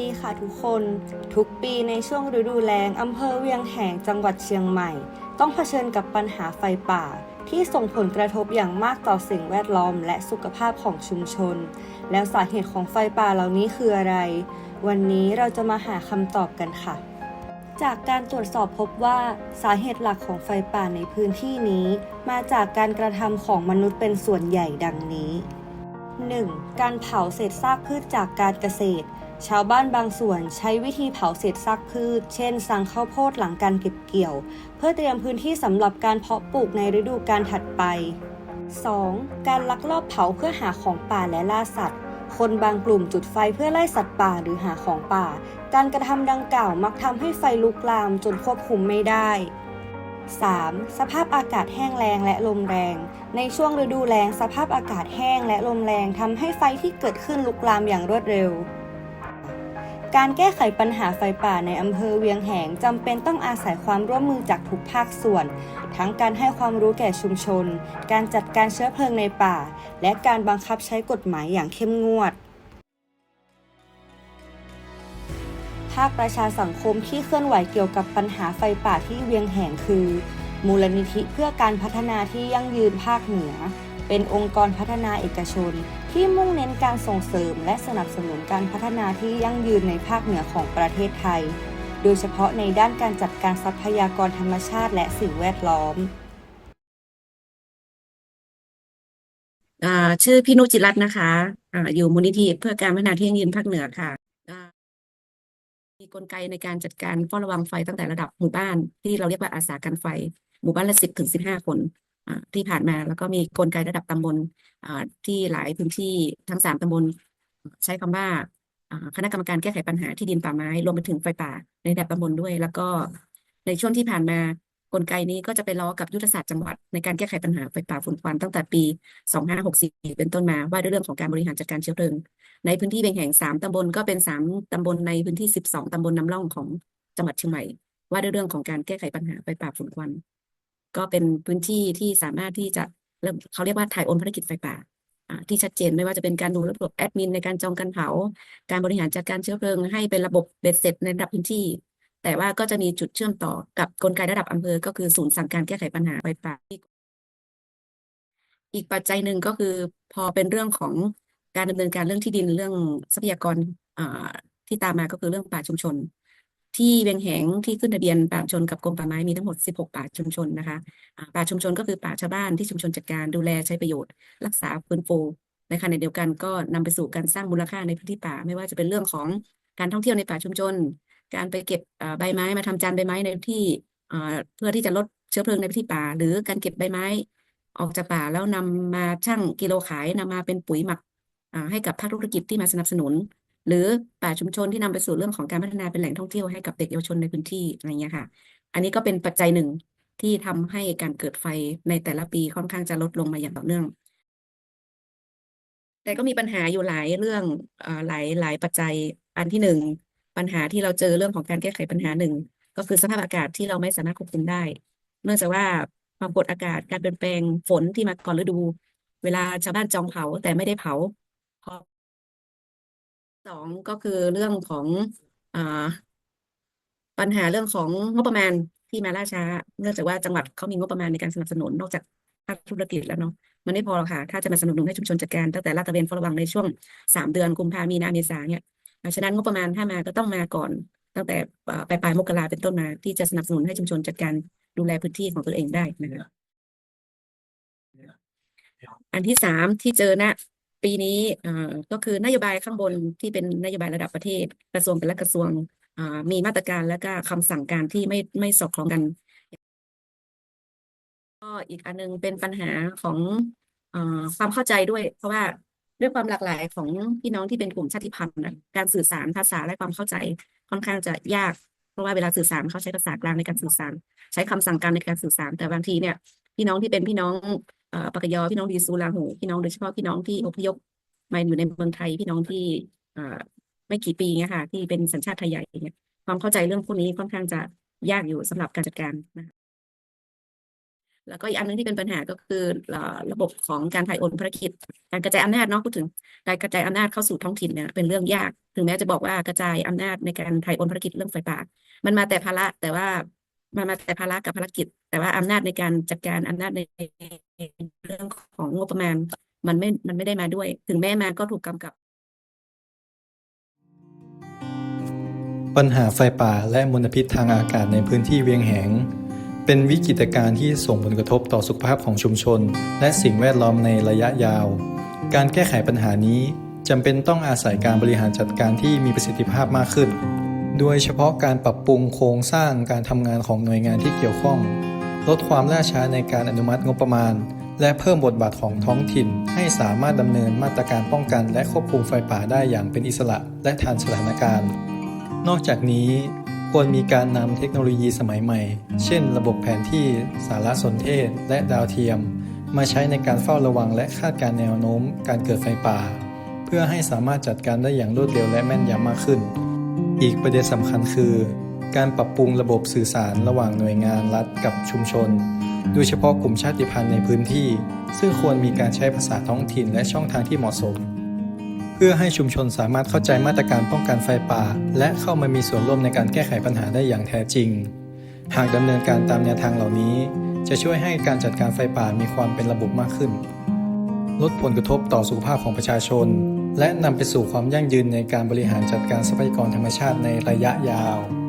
ดีค่ะทุกคน ทุกปีในช่วงฤดูแล้งอำเภอเวียงแหงจังหวัดเชียงใหม่ ต้องเผชิญกับปัญหาไฟป่า ที่ส่งผลกระทบอย่างมากต่อสิ่งแวดล้อม และสุขภาพของชุมชน แล้วสาเหตุของไฟป่าเหล่านี้คืออะไร วันนี้เราจะมาหาคำตอบกันค่ะจากการตรวจสอบพบว่าสาเหตุหลักของไฟป่าในพื้นที่นี้ มาจากการกระทำของมนุษย์เป็นส่วนใหญ่ดังนี้ 1. การเผาเศษซากพืชจากการเกษตร ชาวบ้านบางส่วนใช้วิธีเผาเศษซากพืช เช่นสังข้าวโพดหลังการเก็บเกี่ยว เพื่อเตรียมพื้นที่สำหรับการเพาะปลูกในฤดูการถัดไป 2. การลักลอบเผาเพื่อหาของป่าและล่าสัตว์ คนบางกลุ่มจุดไฟเพื่อไล่สัตว์ป่าหรือหาของป่า การกระทำดังกล่าวมักทำให้ไฟลุกลามจนควบคุมไม่ได้ 3. สภาพอากาศแห้งแล้งและลมแรง ในช่วงฤดูแล้งสภาพอากาศแห้งและลมแรงทำให้ไฟที่เกิดขึ้นลุกลามอย่างรวดเร็ว การแก้ไขปัญหาไฟป่าในอำเภอเวียงแหงจำเป็นต้องอาศัยความร่วมมือจากทุกภาคส่วน ทั้งการให้ความรู้แก่ชุมชน การจัดการเชื้อเพลิงในป่า และการบังคับใช้กฎหมายอย่างเข้มงวด ภาคประชาสังคมที่เคลื่อนไหวเกี่ยวกับปัญหาไฟป่าที่เวียงแหงคือ มูลนิธิเพื่อการพัฒนาที่ยั่งยืนภาคเหนือ เป็นองค์กรพัฒนาเอกชน ที่มุ่งเน้นการส่งเสริม และสนับสนุนการพัฒนาที่ยั่งยืนในภาคเหนือของประเทศไทย โดยเฉพาะในด้านการจัดการทรัพยากรธรรมชาติและสิ่งแวดล้อมอชื่อพี่นุจิรัตน์นะคะออยู่มูลนิธิเพื่อการพัฒนาที่ยั่งยืนภาคเหนือค่ะมีกลไกในการจัดการเฝ้าระวังไฟตั้งแต่ระดับหมู่บ้านที่เราเรียกว่าอาสากันไฟ หมู่บ้านละสิบถึงสิบห้าคน ที่ผ่านมาแล้วก็มีกลไกระดับตำบลที่หลายพื้นที่ทั้งสามตำบลใช้คำว่าคณะกรรมการแก้ไขปัญหาที่ดินป่าไม้รวมไปถึงไฟป่าในระดับตำบลด้วย แล้วก็ในช่วงที่ผ่านมากลไกนี้ก็จะไปล้อกับยุทธศาสตร์จังหวัดในการแก้ไขปัญหาไฟป่าฝุ่นควันตั้งแต่ปี 2564 เป็นต้นมาว่าด้วยเรื่องของการบริหารจัดการเชื้อเพลิง ในพื้นที่เบงแห่งสามตำบลก็เป็นสามตำบลในพื้นที่ 12 ตำบลนำร่องของจังหวัดเชียงใหม่ ว่าด้วยเรื่องของการแก้ไขปัญหาไฟป่าฝุ่นควัน ก็เป็นพื้นที่ที่สามารถที่จะเริ่มเขาเรียกว่าถ่ายโอนภารกิจไฟป่าที่ชัดเจนไม่ว่าจะเป็นการดูระบบแอดมินในการจองการเผา การบริหารจัดการเชื้อเพลิง ให้เป็นระบบเบ็ดเสร็จในระดับพื้นที่ แต่ว่าก็จะมีจุดเชื่อมต่อกับกลไกระดับอำเภอ ก็คือศูนย์สั่งการแก้ไขปัญหาไฟป่า อีกปัจจัยหนึ่งก็คือพอเป็นเรื่องของการดำเนินการเรื่องที่ดินเรื่องทรัพยากรอ่าที่ตามมาก็คือเรื่องป่าชุมชน ที่เวียงแหงที่ขึ้นทะเบียนป่าชุมชนกับกรมป่าไม้มีทั้งหมด 16 ป่าชุมชนนะคะป่าชุมชนก็คือป่าชาวบ้านที่ชุมชนจัดการดูแลใช้ประโยชน์ รักษาฟื้นฟูในขณะเดียวกันก็นำไปสู่การสร้างมูลค่าในพื้นที่ป่า ไม่ว่าจะเป็นเรื่องของการท่องเที่ยวในป่าชุมชน การไปเก็บใบไม้มาทำจานใบไม้ในที่เพื่อที่จะลดเชื้อเพลิงในพื้นที่ป่า หรือการเก็บใบไม้ ออกจากป่าแล้วนำมาชั่งกิโลขายนำมาเป็นปุ๋ยหมักให้กับภาคธุรกิจที่มาสนับสนุน หรือป่าชุมชนที่นำไปสู่เรื่องของการพัฒนาเป็นแหล่งท่องเที่ยวให้กับเด็กเยาวชนในพื้นที่อะไรเงี้ยค่ะ อันนี้ก็เป็นปัจจัยหนึ่งที่ทำให้การเกิดไฟในแต่ละปีค่อนข้างจะลดลงมาอย่างต่อเนื่อง แต่ก็มีปัญหาอยู่หลายเรื่องหลายหลายปัจจัยอันที่หนึ่งปัญหาที่เราเจอเรื่องของการแก้ไขปัญหาหนึ่งก็คือสภาพอากาศที่เราไม่สามารถควบคุมได้ เนื่องจากว่าความกดอากาศการเปลี่ยนแปลงฝนที่มาก่อนฤดู เวลาชาวบ้านจองเผาแต่ไม่ได้เผา สองก็คือเรื่องของอ่าปัญหาเรื่องของงบประมาณที่มาล่าช้า เนื่องจากว่าจังหวัดเขามีงบประมาณในการสนับสนุนนอกจากภาคธุรกิจแล้วเนาะมันไม่พอหรอกค่ะ ถ้าจะมาสนับสนุนให้ชุมชนจัดการตั้งแต่ลาดตระเวนเฝ้าระวังในช่วงสามเดือนกุมภามีนาเมษาเนี่ยเพราะฉะนั้นงบประมาณถ้ามาก็ต้องมาก่อน ตั้งแต่ปลายปลายมกราเป็นต้นมา ที่จะสนับสนุนให้ชุมชนจัดการดูแลพื้นที่ของตัวเองได้นะคะอันที่สามที่เจอณ ปีนี้ก็คือนโยบายข้างบนที่เป็นนโยบายระดับประเทศ กระทรวงแต่ละกระทรวงมีมาตรการและก็คำสั่งการที่ไม่ไม่สอดคล้องกันก็อีกอันนึงเป็นปัญหาของอความเข้าใจด้วย เพราะว่าด้วยความหลากหลายของพี่น้องที่เป็นกลุ่มชาติพันธุ์การสื่อสารภาษาและความเข้าใจค่อนข้างจะยาก เพราะว่าเวลาสื่อสารเขาใช้ภาษากลางในการสื่อสาร ใช้คำสั่งการในการสื่อสาร แต่บางทีเนี่ย พี่น้องที่เป็นพี่น้อง ปากกยอพี่น้องดีซูลาหูพี่น้องโดยเฉพาะพี่น้องที่อพยพมาอยู่ในเมืองไทยพี่น้องที่ไม่กี่ปีเงี้ยค่ะที่เป็นสัญชาติไทยใหญ่เนี่ยความเข้าใจเรื่องพวกนี้ค่อนข้างจะยากอยู่สำหรับการจัดการนะคะแล้วก็อีกอันหนึงที่เป็นปัญหาก็คือระบบของการถ่ายโอนภารกิจ การกระจายอำนาจเนาะพูดถึงการกระจายอำนาจเข้าสู่ท้องถิ่นเนี่ยเป็นเรื่องยาก ถึงแม้จะบอกว่ากระจายอำนาจในการถ่ายโอนภารกิจเรื่องไฟป่า มันมาแต่ภาระแต่ว่ามันมาแต่ภาระกับภารกิจ แต่ว่าอำนาจในการจัดการอำนาจใน งบประมาณมันไม่มันไม่ได้มาด้วย ถึงแม้มาก็ถูกกำกับ ปัญหาไฟป่าและมลพิษทางอากาศในพื้นที่เวียงแหง เป็นวิกฤตการณ์ที่ส่งผลกระทบต่อสุขภาพของชุมชน และสิ่งแวดล้อมในระยะยาว การแก้ไขปัญหานี้จำเป็นต้องอาศัยการบริหารจัดการที่มีประสิทธิภาพมากขึ้น โดยเฉพาะการปรับปรุงโครงสร้างการทำงานของหน่วยงานที่เกี่ยวข้อง ลดความล่าช้าในการอนุมัติงบประมาณ และเพิ่มบทบาทของท้องถิ่น ให้สามารถดำเนินมาตรการป้องกัน และควบคุมไฟป่าได้อย่างเป็นอิสระและทันสถานการณ์ นอกจากนี้ควรมีการนำเทคโนโลยีสมัยใหม่ เช่น ระบบแผนที่สารสนเทศ และดาวเทียม มาใช้ในการเฝ้าระวังและคาดการแนวโน้ม การเกิดไฟป่า เพื่อให้สามารถจัดการได้อย่างรวดเร็วและแม่นยำมากขึ้น อีกประเด็นสำคัญคือ การปรับปรุงระบบสื่อสารระหว่างหน่วยงานรัฐกับชุมชน โดยเฉพาะกลุ่มชาติพันธุ์ในพื้นที่ ซึ่งควรมีการใช้ภาษาท้องถิ่นและช่องทางที่เหมาะสม เพื่อให้ชุมชนสามารถเข้าใจมาตรการป้องกันไฟป่า และเข้ามามีส่วนร่วมในการแก้ไขปัญหาได้อย่างแท้จริง หากดำเนินการตามแนวทางเหล่านี้ จะช่วยให้การจัดการไฟป่ามีความเป็นระบบมากขึ้น ลดผลกระทบต่อสุขภาพของประชาชน และนำไปสู่ความยั่งยืนในการบริหารจัดการทรัพยากรธรรมชาติในระยะยาว